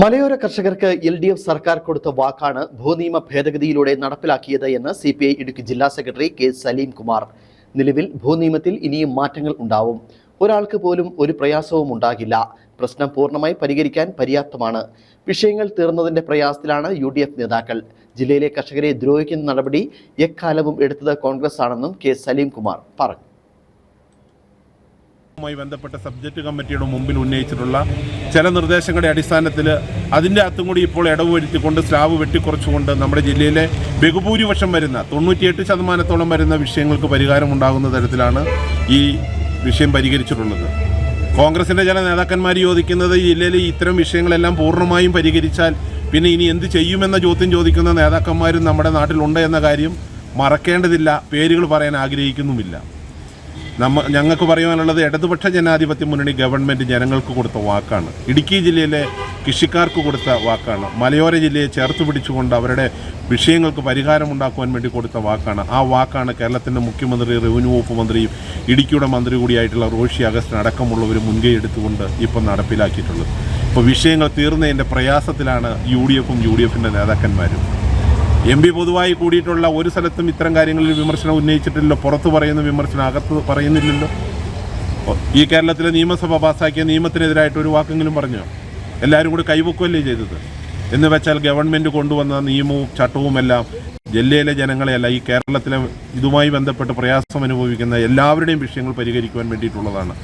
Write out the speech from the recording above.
മലയോര കർഷകർക്ക് L D F സർക്കാർ കൊടുത്ത വാക്കാണ് ഭൂനിയമ ഭേദഗതിയിലൂടെ നടപ്പിലാക്കിയത് എന്ന് സി പി ഐ ഇടുക്കി ജില്ലാ സെക്രട്ടറി കെ സലീം കുമാർ നിലവിൽ ഭൂനിയമത്തിൽ ഇനിയും മാറ്റങ്ങൾ ഉണ്ടാവും. ഒരാൾക്ക് പോലും ഒരു പ്രയാസവും ഉണ്ടാകില്ല. പ്രശ്നം പൂർണമായി പരിഹരിക്കാൻ പര്യാപ്തമാണ്. വിഷയങ്ങൾ തീർന്നതിന്റെ പ്രയാസത്തിലാണ് യു ഡി എഫ് നേതാക്കൾ. ജില്ലയിലെ കർഷകരെ ദ്രോഹിക്കുന്ന നടപടി എക്കാലവും എടുത്തത് കോൺഗ്രസ് ആണെന്നും കെ സലീം കുമാർ പറഞ്ഞു. മായി ബന്ധപ്പെട്ട സബ്ജക്റ്റ് കമ്മിറ്റിയുടെ മുമ്പിൽ ഉന്നയിച്ചിട്ടുള്ള ചില നിർദ്ദേശങ്ങളുടെ അടിസ്ഥാനത്തിൽ അതിന്റെ അകത്തും കൂടി ഇപ്പോൾ ഇടവ് വരുത്തിക്കൊണ്ട് സ്ലാബ് വെട്ടിക്കുറച്ചുകൊണ്ട് നമ്മുടെ ജില്ലയിലെ ബഹുഭൂരിപക്ഷം വരുന്ന തൊണ്ണൂറ്റിയെട്ട് ശതമാനത്തോളം വരുന്ന വിഷയങ്ങൾക്ക് പരിഹാരം ഉണ്ടാകുന്ന തരത്തിലാണ് ഈ വിഷയം പരിഹരിച്ചിട്ടുള്ളത്. കോൺഗ്രസിന്റെ ചില നേതാക്കന്മാർ ചോദിക്കുന്നത് ഈ ജില്ലയിലെ ഇത്തരം വിഷയങ്ങളെല്ലാം പൂർണമായും പരിഹരിച്ചാൽ പിന്നെ ഇനി എന്ത് ചെയ്യുമെന്ന ചോദ്യം ചോദിക്കുന്ന നേതാക്കന്മാരും നമ്മുടെ നാട്ടിലുണ്ട് എന്ന കാര്യം മറക്കേണ്ടതില്ല പേരുകൾ പറയാൻ ആഗ്രഹിക്കുന്നുമില്ല. നമ്മ ഞങ്ങൾക്ക് പറയുവാനുള്ളത് ഇടതുപക്ഷ ജനാധിപത്യ മുന്നണി ഗവൺമെന്റ് ജനങ്ങൾക്ക് കൊടുത്ത വാക്കാണ്. ഇടുക്കി ജില്ലയിലെ കൃഷിക്കാർക്ക് കൊടുത്ത വാക്കാണ്. മലയോര ജില്ലയെ ചേർത്ത് പിടിച്ചുകൊണ്ട് അവരുടെ വിഷയങ്ങൾക്ക് പരിഹാരമുണ്ടാക്കുവാൻ വേണ്ടി കൊടുത്ത വാക്കാണ്. ആ വാക്കാണ് കേരളത്തിന്റെ മുഖ്യമന്ത്രി റവന്യൂ വകുപ്പ് മന്ത്രിയും ഇടുക്കിയുടെ മന്ത്രി കൂടിയായിട്ടുള്ള റോഷി അഗസ്റ്റിൻ അടക്കമുള്ളവർ മുൻകൈ എടുത്തുകൊണ്ട് ഇപ്പം നടപ്പിലാക്കിയിട്ടുള്ളത്. ഇപ്പോൾ വിഷയങ്ങൾ തീർന്നതിന്റെ പ്രയാസത്തിലാണ് യു ഡി എഫും യു ഡി എഫിന്റെ നേതാക്കന്മാരും. എം പി പൊതുവായി കൂടിയിട്ടുള്ള ഒരു സ്ഥലത്തും ഇത്തരം കാര്യങ്ങളിൽ വിമർശനം ഉന്നയിച്ചിട്ടില്ലല്ലോ. പുറത്ത് പറയുന്ന വിമർശനം അകത്ത് പറയുന്നില്ലല്ലോ. ഈ കേരളത്തിലെ നിയമസഭ പാസ്സാക്കിയ നിയമത്തിനെതിരായിട്ട് ഒരു വാക്കെങ്കിലും പറഞ്ഞോ? എല്ലാവരും കൂടി കൈവക്കുകയല്ലേ ചെയ്തത്? എന്ന് വെച്ചാൽ ഗവൺമെന്റ് കൊണ്ടുവന്ന നിയമവും ചട്ടവുമെല്ലാം ജില്ലയിലെ ജനങ്ങളെയല്ല ഈ കേരളത്തിലെ ഇതുമായി ബന്ധപ്പെട്ട് പ്രയാസം അനുഭവിക്കുന്ന എല്ലാവരുടെയും വിഷയങ്ങൾ പരിഹരിക്കുവാൻ വേണ്ടിയിട്ടുള്ളതാണ്.